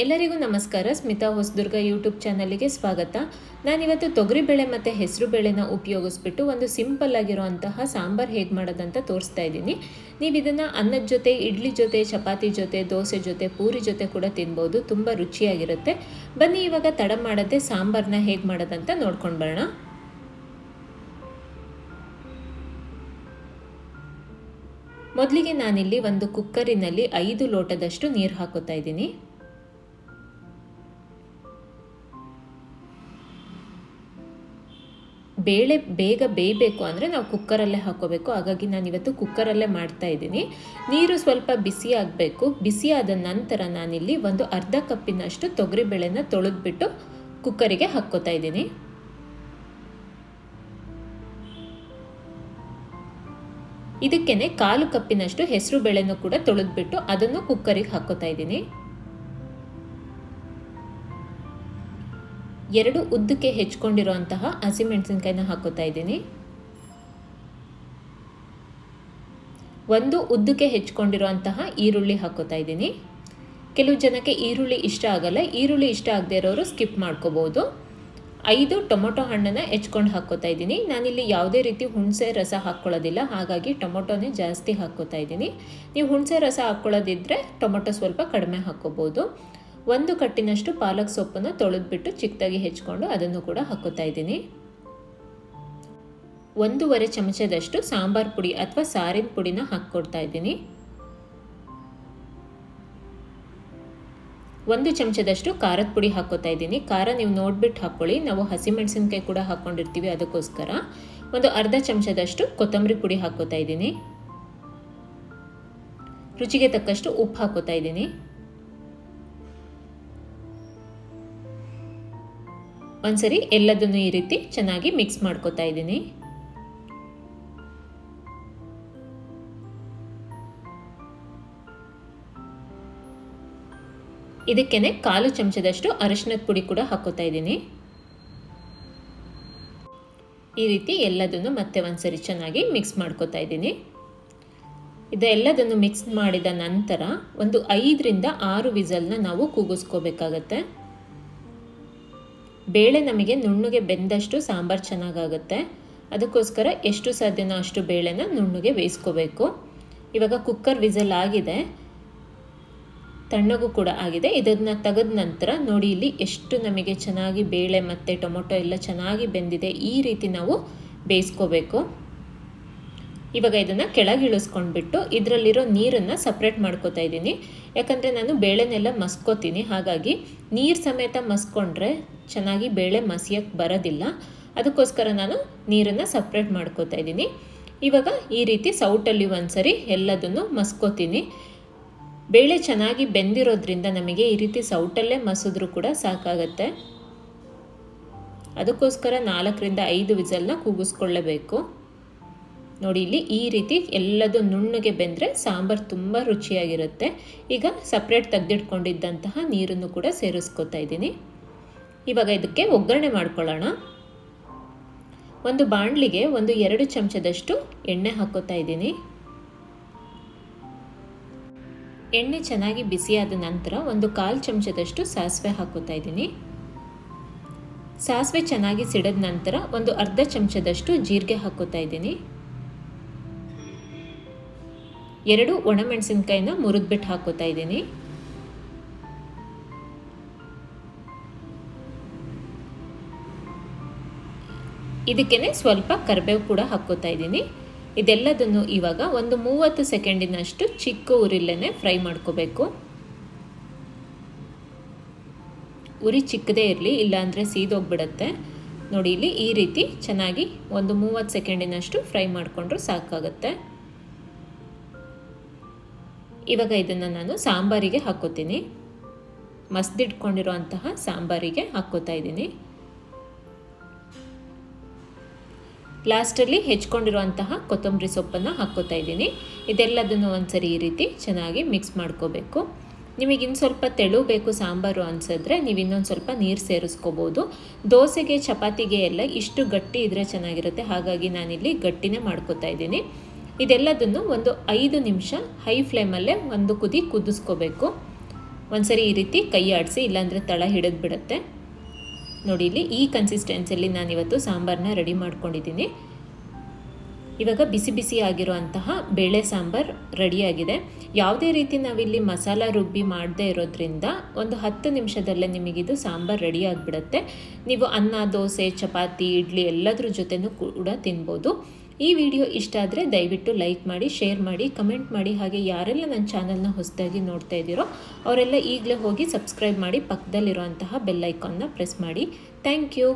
ಎಲ್ಲರಿಗೂ ನಮಸ್ಕಾರ. ಸ್ಮಿತಾ ಹೊಸದುರ್ಗ ಯೂಟ್ಯೂಬ್ ಚಾನಲಿಗೆ ಸ್ವಾಗತ. ನಾನಿವತ್ತು ತೊಗರಿಬೇಳೆ ಮತ್ತು ಹೆಸರು ಬೇಳೆನ ಉಪಯೋಗಿಸ್ಬಿಟ್ಟು ಒಂದು ಸಿಂಪಲ್ ಆಗಿರುವಂತಹ ಸಾಂಬಾರ್ ಹೇಗೆ ಮಾಡೋದಂತ ತೋರಿಸ್ತಾ ಇದ್ದೀನಿ. ನೀವು ಇದನ್ನು ಅನ್ನದ ಜೊತೆ, ಇಡ್ಲಿ ಜೊತೆ, ಚಪಾತಿ ಜೊತೆ, ದೋಸೆ ಜೊತೆ, ಪೂರಿ ಜೊತೆ ಕೂಡ ತಿನ್ಬೋದು. ತುಂಬ ರುಚಿಯಾಗಿರುತ್ತೆ. ಬನ್ನಿ ಇವಾಗ ತಡ ಮಾಡದೆ ಸಾಂಬಾರನ್ನ ಹೇಗೆ ಮಾಡೋದಂತ ನೋಡ್ಕೊಂಡು ಬರೋಣ. ಮೊದಲಿಗೆ ನಾನಿಲ್ಲಿ ಒಂದು ಕುಕ್ಕರಿನಲ್ಲಿ ಐದು ಲೋಟದಷ್ಟು ನೀರು ಹಾಕೋತಾ ಇದ್ದೀನಿ. ಬೇಳೆ, ಬೇಗ ಬೇಯಬೇಕು ಅಂದರೆ ನಾವು ಕುಕ್ಕರಲ್ಲೇ ಹಾಕೋಬೇಕು. ಹಾಗಾಗಿ ನಾನು ಇವತ್ತು ಕುಕ್ಕರಲ್ಲೇ ಮಾಡ್ತಾ ಇದ್ದೀನಿ. ನೀರು ಸ್ವಲ್ಪ ಬಿಸಿ ಆಗಬೇಕು. ಬಿಸಿ ಆದ ನಂತರ ನಾನಿಲ್ಲಿ ಒಂದು ಅರ್ಧ ಕಪ್ಪಿನಷ್ಟು ತೊಗರಿಬೇಳೆನ ತೊಳೆದ್ಬಿಟ್ಟು ಕುಕ್ಕರಿಗೆ ಹಾಕ್ಕೋತಾ ಇದ್ದೀನಿ. ಇದಕ್ಕೇನೆ ಕಾಲು ಕಪ್ಪಿನಷ್ಟು ಹೆಸರು ಬೇಳೆನೂ ಕೂಡ ತೊಳೆದ್ಬಿಟ್ಟು ಅದನ್ನು ಕುಕ್ಕರಿಗೆ ಹಾಕೋತಾ ಇದ್ದೀನಿ. ಎರಡು ಉದ್ದಕ್ಕೆ ಹೆಚ್ಕೊಂಡಿರುವಂತಹ ಹಸಿಮೆಣಸಿನ್ಕಾಯಿನ ಹಾಕೋತಾ ಇದ್ದೀನಿ. ಒಂದು ಉದ್ದಕ್ಕೆ ಹೆಚ್ಕೊಂಡಿರುವಂತಹ ಈರುಳ್ಳಿ ಹಾಕೋತಾ ಇದ್ದೀನಿ. ಕೆಲವು ಜನಕ್ಕೆ ಈರುಳ್ಳಿ ಇಷ್ಟ ಆಗಲ್ಲ, ಈರುಳ್ಳಿ ಇಷ್ಟ ಆಗದೆ ಇರೋರು ಸ್ಕಿಪ್ ಮಾಡ್ಕೋಬೋದು ಐದು ಟೊಮೊಟೊ ಹಣ್ಣನ್ನು ಹೆಚ್ಕೊಂಡು ಹಾಕ್ಕೋತಾ ಇದ್ದೀನಿ. ನಾನಿಲ್ಲಿ ಯಾವುದೇ ರೀತಿ ಹುಣಸೆ ರಸ ಹಾಕ್ಕೊಳ್ಳೋದಿಲ್ಲ, ಹಾಗಾಗಿ ಟೊಮೊಟೊನೇ ಜಾಸ್ತಿ ಹಾಕ್ಕೋತಾ ಇದ್ದೀನಿ. ನೀವು ಹುಣಸೆ ರಸ ಹಾಕ್ಕೊಳ್ಳೋದಿದ್ದರೆ ಟೊಮೊಟೊ ಸ್ವಲ್ಪ ಕಡಿಮೆ ಹಾಕ್ಕೋಬೋದು ಒಂದು ಕಟ್ಟಿನಷ್ಟು ಪಾಲಕ್ ಸೊಪ್ಪನ್ನು ತೊಳೆದ್ಬಿಟ್ಟು ಚಿಕ್ಕದಾಗಿ ಹೆಚ್ಕೊಂಡು ಅದನ್ನು ಕೂಡ ಹಾಕೋತಾ ಇದ್ದೀನಿ. ಒಂದೂವರೆ ಚಮಚದಷ್ಟು ಸಾಂಬಾರ್ ಪುಡಿ ಅಥವಾ ಸಾರಿನ ಪುಡಿನ ಹಾಕ್ಕೊಡ್ತಾ ಇದ್ದೀನಿ. ಒಂದು ಚಮಚದಷ್ಟು ಖಾರದ ಪುಡಿ ಹಾಕೋತಾ ಇದ್ದೀನಿ. ಖಾರ ನೀವು ನೋಡ್ಬಿಟ್ಟು ಹಾಕ್ಕೊಳ್ಳಿ. ನಾವು ಹಸಿಮೆಣಸಿನ್ಕಾಯಿ ಕೂಡ ಹಾಕ್ಕೊಂಡಿರ್ತೀವಿ ಅದಕ್ಕೋಸ್ಕರ. ಒಂದು ಅರ್ಧ ಚಮಚದಷ್ಟು ಕೊತ್ತಂಬರಿ ಪುಡಿ ಹಾಕೋತಾ ಇದ್ದೀನಿ. ರುಚಿಗೆ ತಕ್ಕಷ್ಟು ಉಪ್ಪು ಹಾಕೋತಾ ಇದ್ದೀನಿ. ಒಂದ್ಸರಿ ಎಲ್ಲದನ್ನು ಈ ರೀತಿ ಚೆನ್ನಾಗಿ ಮಿಕ್ಸ್ ಮಾಡ್ಕೋತಾ ಇದ್ದೀನಿ. ಇದಕ್ಕೇನೆ ಕಾಲು ಚಮಚದಷ್ಟು ಅರಿಶಿನದ ಪುಡಿ ಕೂಡ ಹಾಕೋತಾ ಇದ್ದೀನಿ. ಈ ರೀತಿ ಎಲ್ಲದನ್ನು ಮತ್ತೆ ಒಂದ್ಸರಿ ಚೆನ್ನಾಗಿ ಮಿಕ್ಸ್ ಮಾಡ್ಕೋತಾ ಇದ್ದೀನಿ. ಇದೆಲ್ಲದನ್ನು ಮಿಕ್ಸ್ ಮಾಡಿದ ನಂತರ ಒಂದು ಐದರಿಂದ ಆರು ವಿಸಲ್ನ ನಾವು ಕೂಗಿಸ್ಕೋಬೇಕಾಗತ್ತೆ. ಬೇಳೆ ನಮಗೆ ನುಣ್ಣಗೆ ಬೆಂದಷ್ಟು ಸಾಂಬಾರು ಚೆನ್ನಾಗಾಗುತ್ತೆ. ಅದಕ್ಕೋಸ್ಕರ ಎಷ್ಟು ಸಾಧ್ಯನೋ ಅಷ್ಟು ಬೇಳೆನ ನುಣ್ಣಗೆ ಬೇಯಿಸ್ಕೋಬೇಕು. ಇವಾಗ ಕುಕ್ಕರ್ ವಿಸಲ್ ಆಗಿದೆ. ತಣ್ಣಗೂ ಕೂಡ ಆಗಿದೆ. ಇದನ್ನು ತೆಗೆದ ನಂತರ ನೋಡಿ ಇಲ್ಲಿ ಎಷ್ಟು ನಮಗೆ ಚೆನ್ನಾಗಿ ಬೇಳೆ ಮತ್ತು ಟೊಮೊಟೊ ಎಲ್ಲ ಚೆನ್ನಾಗಿ ಬೆಂದಿದೆ. ಈ ರೀತಿ ನಾವು ಬೇಯಿಸ್ಕೋಬೇಕು. ಇವಾಗ ಇದನ್ನು ಕೆಳಗಿಳಿಸ್ಕೊಂಡ್ಬಿಟ್ಟು ಇದರಲ್ಲಿರೋ ನೀರನ್ನು ಸಪ್ರೇಟ್ ಮಾಡ್ಕೋತಾ ಇದ್ದೀನಿ. ಯಾಕಂದರೆ ನಾನು ಬೇಳೆನೆಲ್ಲ ಮಸ್ಕೋತೀನಿ. ಹಾಗಾಗಿ ನೀರು ಸಮೇತ ಮಸ್ಕೊಂಡ್ರೆ ಚೆನ್ನಾಗಿ ಬೇಳೆ ಮಸಿಯಕ್ಕೆ ಬರೋದಿಲ್ಲ. ಅದಕ್ಕೋಸ್ಕರ ನಾನು ನೀರನ್ನು ಸಪ್ರೇಟ್ ಮಾಡ್ಕೋತಾ ಇದ್ದೀನಿ. ಇವಾಗ ಈ ರೀತಿ ಸೌಟಲ್ಲಿ ಒಂದ್ಸರಿ ಎಲ್ಲದನ್ನು ಮಸ್ಕೋತೀನಿ. ಬೇಳೆ ಚೆನ್ನಾಗಿ ಬೆಂದಿರೋದ್ರಿಂದ ನಮಗೆ ಈ ರೀತಿ ಸೌಟಲ್ಲೇ ಮಸಿದ್ರು ಕೂಡ ಸಾಕಾಗತ್ತೆ. ಅದಕ್ಕೋಸ್ಕರ ನಾಲ್ಕರಿಂದ ಐದು ವಿಸಲ್ನ ಕೂಗಿಸ್ಕೊಳ್ಳೇಬೇಕು. ನೋಡಿ, ಇಲ್ಲಿ ಈ ರೀತಿ ಎಲ್ಲದು ನುಣ್ಣಗೆ ಬೆಂದರೆ ಸಾಂಬಾರು ತುಂಬ ರುಚಿಯಾಗಿರುತ್ತೆ. ಈಗ ಸಪ್ರೇಟ್ ತೆಗೆದಿಟ್ಕೊಂಡಿದ್ದಂತಹ ನೀರನ್ನು ಕೂಡ ಸೇರಿಸ್ಕೊತಾ ಇದ್ದೀನಿ. ಇವಾಗ ಇದಕ್ಕೆ ಒಗ್ಗರಣೆ ಮಾಡ್ಕೊಳ್ಳೋಣ. ಒಂದು ಬಾಣಲಿಗೆ ಒಂದು ಎರಡು ಚಮಚದಷ್ಟು ಎಣ್ಣೆ ಹಾಕೋತಾ ಇದ್ದೀನಿ. ಎಣ್ಣೆ ಚೆನ್ನಾಗಿ ಬಿಸಿಯಾದ ನಂತರ ಒಂದು ಕಾಲು ಚಮಚದಷ್ಟು ಸಾಸಿವೆ ಹಾಕೋತಾ ಇದ್ದೀನಿ. ಸಾಸಿವೆ ಚೆನ್ನಾಗಿ ಸಿಡಿದ ನಂತರ ಒಂದು ಅರ್ಧ ಚಮಚದಷ್ಟು ಜೀರಿಗೆ ಹಾಕೋತಾ ಇದ್ದೀನಿ. ಎರಡು ಒಣಮೆಣಸಿನ್ಕಾಯಿನ ಮುರಿದ್ಬಿಟ್ಟು ಹಾಕೋತಾ ಇದ್ದೀನಿ. ಇದಕ್ಕೇನೆ ಸ್ವಲ್ಪ ಕರಿಬೇವು ಕೂಡ ಹಾಕೋತಾ ಇದ್ದೀನಿ. ಇದೆಲ್ಲದನ್ನು ಇವಾಗ ಒಂದು ಮೂವತ್ತು ಸೆಕೆಂಡಿನಷ್ಟು ಚಿಕ್ಕ ಉರಿಲ್ಲೇ ಫ್ರೈ ಮಾಡ್ಕೋಬೇಕು. ಉರಿ ಚಿಕ್ಕದೇ ಇರಲಿ, ಇಲ್ಲಾಂದರೆ ಸೀದೋಗ್ಬಿಡತ್ತೆ. ನೋಡಿ, ಇಲ್ಲಿ ಈ ರೀತಿ ಚೆನ್ನಾಗಿ ಒಂದು ಮೂವತ್ತು ಸೆಕೆಂಡಿನಷ್ಟು ಫ್ರೈ ಮಾಡಿಕೊಂಡ್ರು ಸಾಕಾಗುತ್ತೆ. ಇವಾಗ ಇದನ್ನು ನಾನು ಸಾಂಬಾರಿಗೆ ಹಾಕೋತೀನಿ. ಮಸ್ದಿಟ್ಕೊಂಡಿರುವಂತಹ ಸಾಂಬಾರಿಗೆ ಹಾಕ್ಕೋತಾ ಇದ್ದೀನಿ. ಲಾಸ್ಟಲ್ಲಿ ಹೆಚ್ಕೊಂಡಿರುವಂತಹ ಕೊತ್ತಂಬರಿ ಸೊಪ್ಪನ್ನು ಹಾಕ್ಕೋತಾ ಇದ್ದೀನಿ. ಇದೆಲ್ಲದನ್ನು ಒಂದ್ಸರಿ ಈ ರೀತಿ ಚೆನ್ನಾಗಿ ಮಿಕ್ಸ್ ಮಾಡ್ಕೋಬೇಕು. ನಿಮಗೆ ಇನ್ನು ಸ್ವಲ್ಪ ತೆಳು ಬೇಕು ಸಾಂಬಾರು ಅನಿಸಿದ್ರೆ ನೀವು ಇನ್ನೊಂದು ಸ್ವಲ್ಪ ನೀರು ಸೇರಿಸ್ಕೋಬೋದು. ದೋಸೆಗೆ, ಚಪಾತಿಗೆ ಎಲ್ಲ ಇಷ್ಟು ಗಟ್ಟಿ ಇದ್ದರೆ ಚೆನ್ನಾಗಿರುತ್ತೆ. ಹಾಗಾಗಿ ನಾನಿಲ್ಲಿ ಗಟ್ಟಿನೇ ಮಾಡ್ಕೋತಾ ಇದ್ದೀನಿ. ಇದೆಲ್ಲದನ್ನು ಒಂದು ಐದು ನಿಮಿಷ ಹೈ ಫ್ಲೇಮಲ್ಲೇ ಒಂದು ಕುದಿ ಕುದಿಸ್ಕೋಬೇಕು. ಒಂದ್ಸರಿ ಈ ರೀತಿ ಕೈ ಆಡಿಸಿ, ಇಲ್ಲಾಂದರೆ ತಳ ಹಿಡಿದು ಬಿಡುತ್ತೆ. ನೋಡಿ, ಇಲ್ಲಿ ಈ ಕನ್ಸಿಸ್ಟೆನ್ಸಿಯಲ್ಲಿ ನಾನಿವತ್ತು ಸಾಂಬಾರನ್ನ ರೆಡಿ ಮಾಡ್ಕೊಂಡಿದ್ದೀನಿ. ಇವಾಗ ಬಿಸಿ ಬಿಸಿ ಆಗಿರುವಂತಹ ಬೇಳೆ ಸಾಂಬಾರ್ ರೆಡಿಯಾಗಿದೆ ಯಾವುದೇ ರೀತಿ ನಾವಿಲ್ಲಿ ಮಸಾಲ ರುಬ್ಬಿ ಮಾಡದೇ ಇರೋದ್ರಿಂದ ಒಂದು ಹತ್ತು ನಿಮಿಷದಲ್ಲೇ ನಿಮಗಿದು ಸಾಂಬಾರ್ ರೆಡಿ ಆಗಿಬಿಡುತ್ತೆ. ನೀವು ಅನ್ನ, ದೋಸೆ, ಚಪಾತಿ, ಇಡ್ಲಿ ಎಲ್ಲದ್ರ ಜೊತೆನೂ ಕೂಡ ತಿನ್ಬೋದು. ಈ ವಿಡಿಯೋ ಇಷ್ಟ ಆದರೆ ದಯವಿಟ್ಟು ಲೈಕ್ ಮಾಡಿ, ಶೇರ್ ಮಾಡಿ, ಕಮೆಂಟ್ ಮಾಡಿ, ಹಾಗೆ ಯಾರೆಲ್ಲ ನನ್ನ ಚಾನಲ್ನ ಹೊಸದಾಗಿ ನೋಡ್ತಾ ಇದ್ದೀರೋ ಅವರೆಲ್ಲ ಈಗಲೇ ಹೋಗಿ ಸಬ್ಸ್ಕ್ರೈಬ್ ಮಾಡಿ ಪಕ್ಕದಲ್ಲಿರುವಂತಹ ಬೆಲ್ ಐಕಾನ್ನ ಪ್ರೆಸ್ ಮಾಡಿ. Thank you.